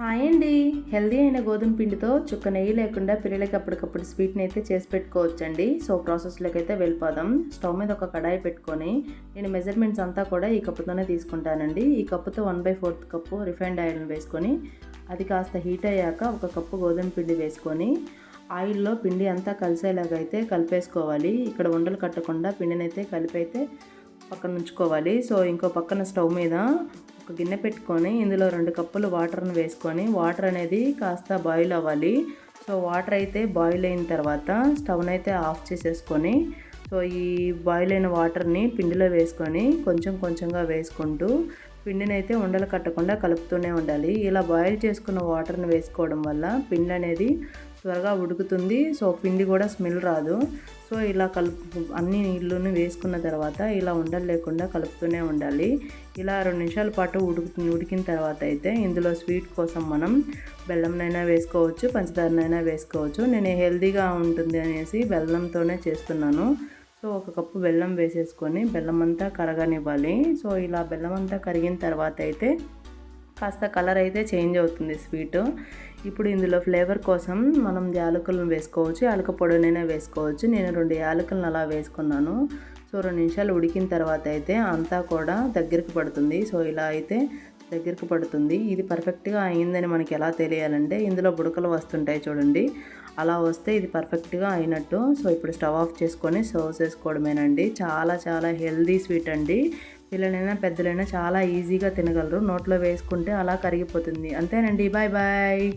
Hi అండి. Healthy అయిన గోధుమ పిండితో చుక్క నెయ్యి లేకుండా పిల్లలకి అప్పటికప్పుడు స్వీట్ని అయితే చేసి పెట్టుకోవచ్చండి. సో ప్రాసెస్లోకి అయితే వెళ్ళిపోదాం. స్టవ్ మీద ఒక కడాయి పెట్టుకొని నేను మెజర్మెంట్స్ అంతా కూడా ఈ కప్పుతోనే తీసుకుంటానండి. ఈ కప్పుతో one by fourth cup refined oil వేసుకొని అది కాస్త హీట్ అయ్యాక ఒక కప్పు గోధుమ పిండి వేసుకొని ఆయిల్లో పిండి అంతా కలిసేలాగా అయితే కలిపేసుకోవాలి. ఇక్కడ ఉండలు కట్టకుండా పిండినైతే కలిపైతే పక్కన ఉంచుకోవాలి. సో ఇంకో పక్కన స్టవ్ మీద ఒక గిన్నె పెట్టుకొని ఇందులో రెండు కప్పులు వాటర్ని వేసుకొని వాటర్ అనేది కాస్త బాయిల్ అవ్వాలి. సో వాటర్ అయితే బాయిల్ అయిన తర్వాత స్టవ్ని అయితే ఆఫ్ చేసేసుకొని సో ఈ బాయిల్ అయిన వాటర్ని పిండిలో వేసుకొని కొంచెం కొంచెంగా వేసుకుంటూ పిండిని అయితే ఉండలు కట్టకుండా కలుపుతూనే ఉండాలి. ఇలా బాయిల్ చేసుకున్న వాటర్ని వేసుకోవడం వల్ల పిండి అనేది త్వరగా ఉడుకుతుంది. సో పిండి కూడా స్మెల్ రాదు. సో ఇలా కలుపు అన్ని నీళ్ళను వేసుకున్న తర్వాత ఇలా ఉండలు లేకుండా కలుపుతూనే ఉండాలి. ఇలా రెండు నిమిషాల పాటు ఉడుకు ఉడికిన తర్వాత అయితే ఇందులో స్వీట్ కోసం మనం బెల్లంనైనా వేసుకోవచ్చు పంచదారనైనా వేసుకోవచ్చు. నేను హెల్తీగా ఉంటుంది అనేసి బెల్లంతోనే చేస్తున్నాను. సో ఒక కప్పు బెల్లం వేసేసుకొని బెల్లం అంతా కరగనివ్వాలి. సో ఇలా బెల్లం అంతా కరిగిన తర్వాత అయితే కాస్త కలర్ అయితే చేంజ్ అవుతుంది స్వీట్. ఇప్పుడు ఇందులో ఫ్లేవర్ కోసం మనం యాలకులను వేసుకోవచ్చు. యాలక పొడినైనా వేసుకోవచ్చు. నేను రెండు యాలకులను అలా వేసుకున్నాను. సో రెండు నిమిషాలు ఉడికిన తర్వాత అయితే అంతా కూడా దగ్గరికి పడుతుంది. సో ఇలా అయితే దగ్గరికి పడుతుంది. ఇది పర్ఫెక్ట్గా అయిందని మనకి ఎలా తెలియాలంటే ఇందులో బుడకలు వస్తుంటాయి చూడండి. అలా వస్తే ఇది పర్ఫెక్ట్గా అయినట్టు. సో ఇప్పుడు స్టవ్ ఆఫ్ చేసుకొని సర్వ్ చేసుకోవడమేనండి. చాలా చాలా హెల్దీ స్వీట్ అండి. పిల్లలైనా పెద్దలైనా చాలా ఈజీగా తినగలరు. నోట్లో వేసుకుంటే అలా కరిగిపోతుంది. అంతేనండి. Bye bye.